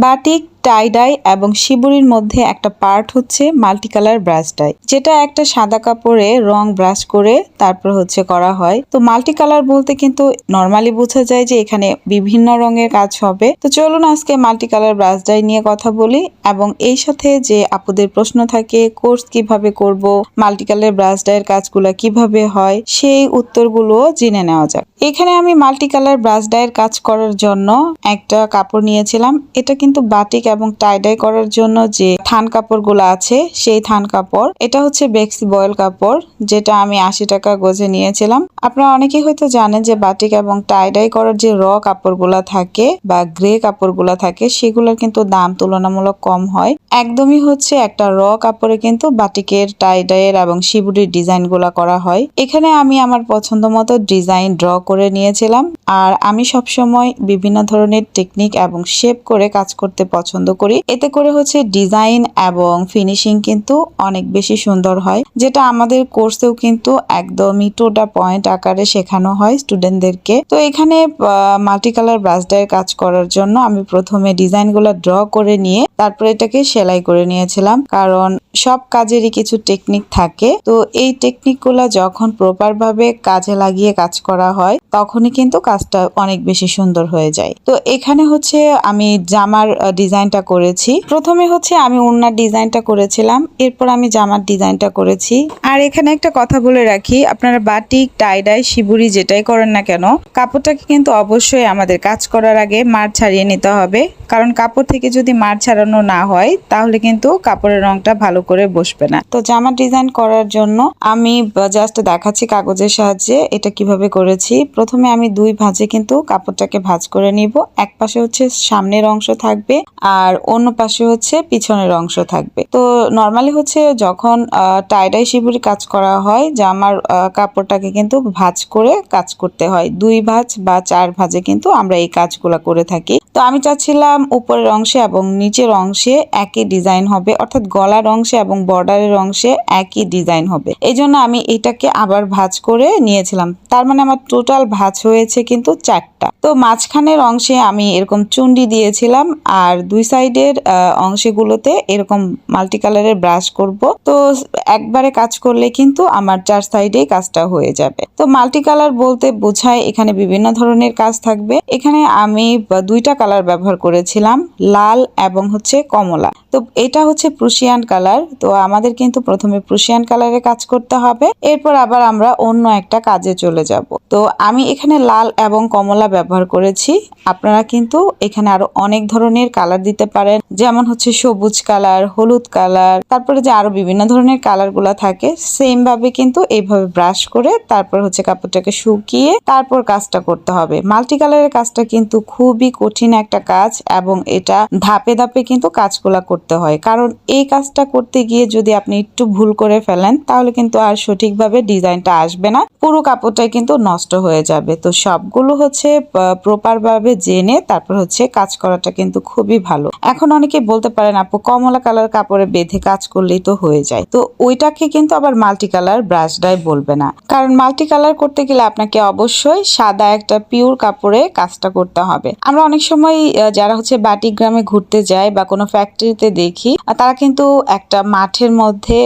Batik টাই die এবং শিবুরির মধ্যে একটা পার্ট হচ্ছে মাল্টি কালার ব্রাশ ডাই যেটা একটা সাদা কাপড়ে রং ব্রাশ করে তারপর হচ্ছে করা হয়। তো মাল্টি কালার বলতে কিন্তু নর্মালি বোঝা যায় যে এখানে বিভিন্ন রঙের কাজ হবে। তো চলুন আজকে মাল্টি কালার ব্রাশ ডাই নিয়ে কথা বলি এবং এই সাথে যে আপুদের প্রশ্ন থাকে কোর্স কীভাবে করব মাল্টি কালার ব্রাশ ডাইয়ের কাজগুলো কীভাবে হয়, সেই উত্তরগুলো জেনে নেওয়া যাক। এখানে আমি মাল্টি কালার ব্রাশ ডাইয়ের কাজ করার জন্য একটা কাপড় নিয়েছিলাম। এটা কিন্তু বাটিক এবং টাই ডাই করার জন্য যে থান কাপড়গুলো আছে, সেই থান কাপড়। এটা হচ্ছে বেক্সি বয়েল কাপড়, যেটা আমি আশি টাকা গজে নিয়েছিলাম। আপনারা অনেকেই হয়তো জানেন যে বাটিক এবং টাই ডাই করার যে র কাপড়গুলা থাকে বা গ্রে কাপড়গুলা থাকে, সেগুলোর কিন্তু দাম তুলনামূলক কম হয়। একদমই হচ্ছে একটা র কাপড়ে কিন্তু বাটিকের টাই ডাইয়ের এবং শিবুরির ডিজাইনগুলা করা হয়। এখানে আমি আমার পছন্দ মতো ডিজাইন ড্র করে নিয়েছিলাম। আর আমি সবসময় বিভিন্ন ধরনের টেকনিক এবং শেপ করে কাজ করতে পছন্দ করি। এতে করে হচ্ছে ডিজাইন এবং ফিনিশিং কিন্তু অনেক বেশি সুন্দর হয়, যেটা আমাদের কোর্সেও কিন্তু একদমই টোটা পয়েন্ট আকারে শেখানো হয় স্টুডেন্টদেরকে। তো এখানে মাল্টি কালার ব্রাশ ডায়ের কাজ করার জন্য আমি প্রথমে ডিজাইনগুলো ড্র করে নিয়ে, তারপরে এটাকে সেলাই করে নিয়েছিলাম। কারণ সব কাজেরই কিছু টেকনিক থাকে। তো এই টেকনিকগুলো যখন প্রপার ভাবে কাজে লাগিয়ে কাজ করা হয়, তখনই কিন্তু কাজটা অনেক বেশি সুন্দর হয়ে যায়। তো এখানে হচ্ছে আমি জামার ডিজাইনটা করেছি। প্রথমে হচ্ছে আমি ওড়নার ডিজাইনটা করেছিলাম, এরপর আমি জামার ডিজাইনটা করেছি। আর এখানে একটা কথা বলে রাখি, আপনারা বাটিক, টাইডাই, শিবুরি যেটাই করেন না কেন, কাপড়টাকে কিন্তু অবশ্যই আমাদের কাজ করার আগে মার ছাড়িয়ে নিতে হবে। কারণ কাপড় থেকে যদি মার ছাড়ানো না হয়, তাহলে কিন্তু কাপড়ের রংটা ভালো করে বসবে না। তো জামা ডিজাইন করার জন্য আমি জাস্ট দেখাচ্ছি কাগজের সাহায্যে এটা কীভাবে করেছি। প্রথমে আমি দুই ভাঁজে কিন্তু কাপড়টাকে ভাঁজ করে নিব। এক পাশে হচ্ছে সামনের অংশ থাকবে আর অন্য পাশে হচ্ছে পিছনের অংশ থাকবে। তো নর্মালি হচ্ছে যখন টাইডাই শিবুরি কাজ করা হয়, জামার কাপড়টাকে কিন্তু ভাঁজ করে কাজ করতে হয়। দুই ভাঁজ বা চার ভাঁজে কিন্তু আমরা এই কাজগুলো করে থাকি। আমি চাচ্ছিলাম উপরের অংশে এবং নিচের অংশে একই ডিজাইন হবে, অর্থাৎ গলার অংশে এবং বর্ডারের অংশে একই ডিজাইন হবে। এই জন্য আমি এটাকে আবার ভাঁজ করে নিয়েছিলাম। তার মানে আমার টোটাল ভাঁজ হয়েছে কিন্তু চারটা। তো মাঝখানের অংশে আমি এরকম চুন্ডি দিয়েছিলাম আর দুই সাইডের অংশগুলোতে এরকম মাল্টি কালারের ব্রাশ করব। তো একবারে কাজ করলে কিন্তু আমার চার সাইডেই কাজটা হয়ে যাবে। তো মাল্টি কালার বলতে বোঝায় এখানে বিভিন্ন ধরনের কাজ থাকবে। এখানে আমি দুইটা কালার ব্যবহার করেছিলাম লাল এবং হচ্ছে কমলা। তো এটা হচ্ছে প্রুশিয়ান কালার তো আমাদের কিন্তু প্রথমে প্রুশিয়ান কালারে কাজ করতে হবে। এরপর আবার আমরা অন্য একটা কাজে চলে যাব। তো আমি এখানে লাল এবং কমলা ব্যবহার করেছি। আপনারা কিন্তু এখানে আরও অনেক ধরনের কালার দিতে পারেন। যেমন হচ্ছে সবুজ কালার হলুদ কালার তারপরে যে আরও বিভিন্ন ধরনের কালারগুলা থাকে সেম ভাবে কিন্তু এইভাবে ব্রাশ করে তারপর হচ্ছে কাপড়টাকে শুকিয়ে তারপর কাজটা করতে হবে। মাল্টি কালারের কাজটা কিন্তু খুবই কঠিন একটা কাজ এবং এটা ধাপে ধাপে কিন্তু কাজগুলা করতে হয়। কারণ এই কাজটা করতে গিয়ে যদি আপনি একটু ভুল করে ফেলেন, তাহলে কিন্তু আর সঠিকভাবে ডিজাইনটা আসবে না। পুরো কাপড়টাই কিন্তু নষ্ট হয়ে যাবে। তো সবগুলো হচ্ছে প্রপার ভাবে জেনে তারপর হচ্ছে কাজ করাটা কিন্তু খুবই ভালো। এখন অনেকে বলতে পারেন, আপু, কমলা কালার কাপড়ে বেঁধে কাজ করলেই তো হয়ে যায়। তো ওইটাকে কিন্তু আবার মাল্টি কালার ব্রাশ ডাই বলবে না। কারণ মাল্টি কালার করতে গেলে আপনাকে অবশ্যই সাদা একটা পিওর কাপড়ে কাজটা করতে হবে। আমরা অনেক সময় যারা হচ্ছে বাটিক গ্রামে ঘুরতে যায় বা কোনো ফ্যাক্টরিতে দেখি। তারা কিন্তু একটা মাঠের মধ্যে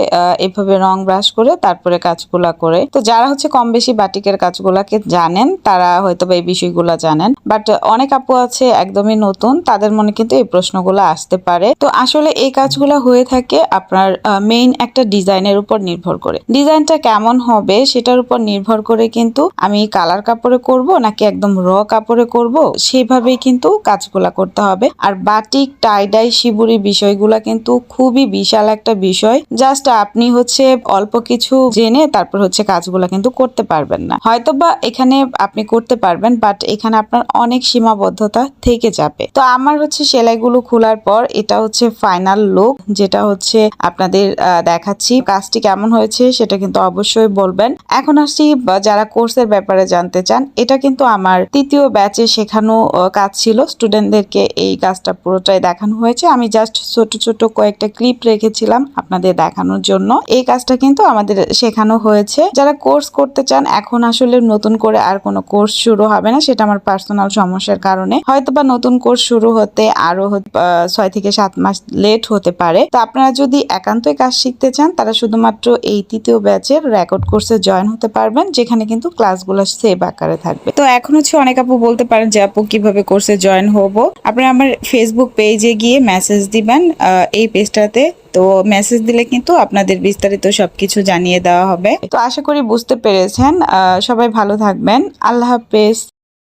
এভাবে রং ব্রাশ করে তারপরে কাজগুলা করে। তো যারা হচ্ছে কম বেশি বাটিকের কাজগুলাকে জানেন, তারা হয়তো এই বিষয়গুলা জানেন। বাট অনেক আপু আছে একদমই নতুন, তাদের মনে কিন্তু এই প্রশ্নগুলো আসতে পারে। তো আসলে এই কাজগুলো হয়ে থাকে আপনার মেইন একটা ডিজাইনের উপর নির্ভর করে। ডিজাইনটা কেমন হবে সেটার উপর নির্ভর করে কিন্তু আমি কালার কাপড়ে করব নাকি একদম র কাপড়ে করব, সেভাবেই কিন্তু কাজগুলা করতে হবে। আর বাটিক টাইডাই শিবুরি বিষয়গুলা কিন্তু খুবই বিশাল একটা বিষয়। জাস্ট আপনি হচ্ছে অল্প কিছু জেনে তারপর হচ্ছে কাজগুলা কিন্তু করতে পারবেন না। হয়তোবা এখানে আপনি করতে পারবেন বাট এখানে আপনার অনেক সীমাবদ্ধতা থেকে যাবে। তো আমার হচ্ছে সেলাইগুলো খোলার পর এটা হচ্ছে ফাইনাল লুক যেটা হচ্ছে আপনাদের দেখাচ্ছি কাজটি কেমন হয়েছে, সেটা কিন্তু অবশ্যই বলবেন। এখন আসছি, বা যারা কোর্সের ব্যাপারে জানতে চান, এটা কিন্তু আমার তৃতীয় ব্যাচে শেখানো কাজ ছিল। স্টুডেন্টদেরকে এই কাজটা পুরোটাই দেখানো হয়েছে। আমি জাস্ট ছোট ছোট কয়েকটা ক্লিপ রেখেছিলাম আপনাদের দেখানোর জন্য। এই কাজটা কিন্তু আমাদের শেখানো হয়েছে। যারা কোর্স করতে চান, এখন আসলে নতুন করে আর কোনো কোর্স শুরু হবে না, সেটা আমার পার্সোনাল সমস্যার কারণে। হয়তো বা নতুন কোর্স শুরু হতে আরও ছয় থেকে সাত মাস লেট হতে পারে। তো আপনারা যদি একান্তই কাজ শিখতে চান, তারা শুধুমাত্র এই তৃতীয় ব্যাচের রেকর্ড কোর্সে জয়েন হতে পারবেন, যেখানে কিন্তু ক্লাসগুলো সেভ আকারে থাকবে। তো এখন হচ্ছে অনেক আপু বলতে পারেন যে, আপু, কীভাবে কোর্সে জয়েন হব? আপনারা আমার ফেসবুক পেজে গিয়ে মেসেজ দিবেন এই পেজটাতে। তো মেসেজ দিলে কিন্তু আপনাদের বিস্তারিত সবকিছু জানিয়ে দেওয়া হবে। তো আশা করি বুঝতে পেরেছেন। সবাই ভালো থাকবেন। আল্লাহ হাফেজ।